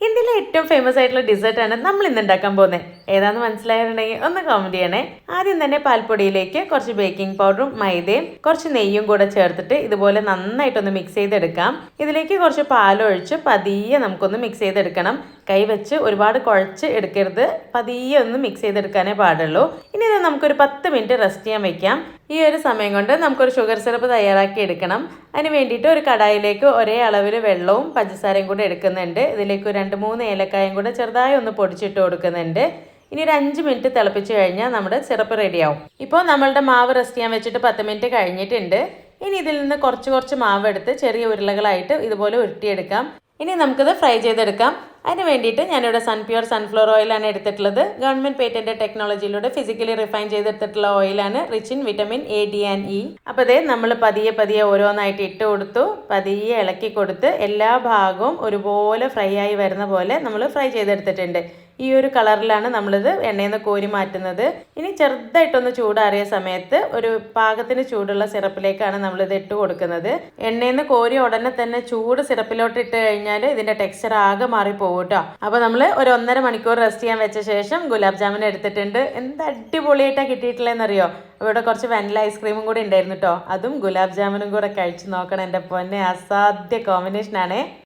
ഇന്ത്യയിലെ ഏറ്റവും ഫേമസ് ആയിട്ടുള്ള ഡിസേർട്ടാണ് നമ്മൾ ഇന്ന് ഉണ്ടാക്കാൻ പോകുന്നത്. ഏതാന്ന് മനസ്സിലായിട്ടുണ്ടെങ്കിൽ ഒന്ന് കമന്റ് ചെയ്യണേ. ആദ്യം തന്നെ പാൽപ്പൊടിയിലേക്ക് കുറച്ച് ബേക്കിംഗ് പൗഡറും മൈദയും കുറച്ച് നെയ്യും കൂടെ ചേർത്തിട്ട് ഇതുപോലെ നന്നായിട്ടൊന്ന് മിക്സ് ചെയ്തെടുക്കാം. ഇതിലേക്ക് കുറച്ച് പാലൊഴിച്ച് പതിയെ നമുക്കൊന്ന് മിക്സ് ചെയ്തെടുക്കണം. കൈ വെച്ച് ഒരുപാട് കുഴച്ച് എടുക്കരുത്. പതിയെ ഒന്ന് മിക്സ് ചെയ്തെടുക്കാനേ പാടുള്ളൂ. ഇനി നമുക്കൊരു പത്ത് മിനിറ്റ് റെസ്റ്റ് ചെയ്യാൻ വെക്കാം. ഈ ഒരു സമയം കൊണ്ട് നമുക്കൊരു ഷുഗർ സിറപ്പ് തയ്യാറാക്കി എടുക്കണം. അതിന് വേണ്ടിയിട്ട് ഒരു കടായിലേക്ക് ഒരേ അളവിൽ വെള്ളവും പഞ്ചസാരയും കൂടെ എടുക്കുന്നുണ്ട്. ഇതിലേക്ക് രണ്ട് മൂന്ന് ഏലക്കായും കൂടെ ചെറുതായി ഒന്ന് പൊടിച്ചിട്ട് കൊടുക്കുന്നുണ്ട്. ഇനി ഒരു അഞ്ച് മിനിറ്റ് തിളപ്പിച്ച് കഴിഞ്ഞാൽ നമ്മുടെ സിറപ്പ് റെഡിയാവും. ഇപ്പോൾ നമ്മളുടെ മാവ് റെസ്റ്റ് ചെയ്യാൻ വെച്ചിട്ട് പത്ത് മിനിറ്റ് കഴിഞ്ഞിട്ടുണ്ട്. ഇനി ഇതിൽ നിന്ന് കുറച്ച് കുറച്ച് മാവ് എടുത്ത് ചെറിയ ഉരുളകളായിട്ട് ഇതുപോലെ ഉരുട്ടിയെടുക്കാം. ഇനി നമുക്കിത് ഫ്രൈ ചെയ്തെടുക്കാം. അതിന് വേണ്ടിയിട്ട് ഞാനിവിടെ സൺപ്യൂർ സൺഫ്ലവർ ഓയിലാണ് എടുത്തിട്ടുള്ളത്. ഗവൺമെന്റ് പേറ്റന്റ് ടെക്നോളജിയിലൂടെ ഫിസിക്കലി റിഫൈൻ ചെയ്തെടുത്തിട്ടുള്ള ഓയിലാണ് rich in vitamin A D and E അപ്പോൾ അതേ നമ്മൾ പതിയെ പതിയെ ഓരോന്നായിട്ട് ഇട്ട് കൊടുത്തു. പതിയെ ഇളക്കി കൊടുത്ത് എല്ലാ ഭാഗവും ഒരുപോലെ ഫ്രൈ ആയി വരുന്ന പോലെ നമ്മൾ ഫ്രൈ ചെയ്തെടുത്തിട്ടുണ്ട്. ഈ ഒരു കളറിലാണ് നമ്മളിത് എണ്ണയിൽ നിന്ന് കോരി മാറ്റുന്നത്. ഇനി ചെറുതായിട്ടൊന്ന് ചൂടാറിയ സമയത്ത് ഒരു പാകത്തിന് ചൂടുള്ള സിറപ്പിലേക്കാണ് നമ്മളിത് ഇട്ട് കൊടുക്കുന്നത്. എണ്ണയിൽ നിന്ന് കോരി ഉടനെ തന്നെ ചൂട് സിറപ്പിലോട്ട് ഇട്ട് കഴിഞ്ഞാൽ ഇതിന്റെ ടെക്സ്ചർ ആകെ മാറിപ്പോകും കേട്ടോ അപ്പോൾ നമ്മൾ ഒരു ഒന്നര മണിക്കൂർ റെസ്റ്റ് ചെയ്യാൻ വെച്ച ശേഷം ഗുലാബ് ജാമുൻ എടുത്തിട്ടുണ്ട്. എന്ത് അടിപൊളിയായിട്ടാണ് കിട്ടിയിട്ടില്ലെന്നറിയോ ഇവിടെ കുറച്ച് വെനില ഐസ്ക്രീമും കൂടി ഉണ്ടായിരുന്നു കേട്ടോ അതും ഗുലാബ് ജാമുനും കൂടെ കഴിച്ച് നോക്കണം എന്റെ പൊന്നെ. അസാധ്യ കോമ്പിനേഷൻ ആണേ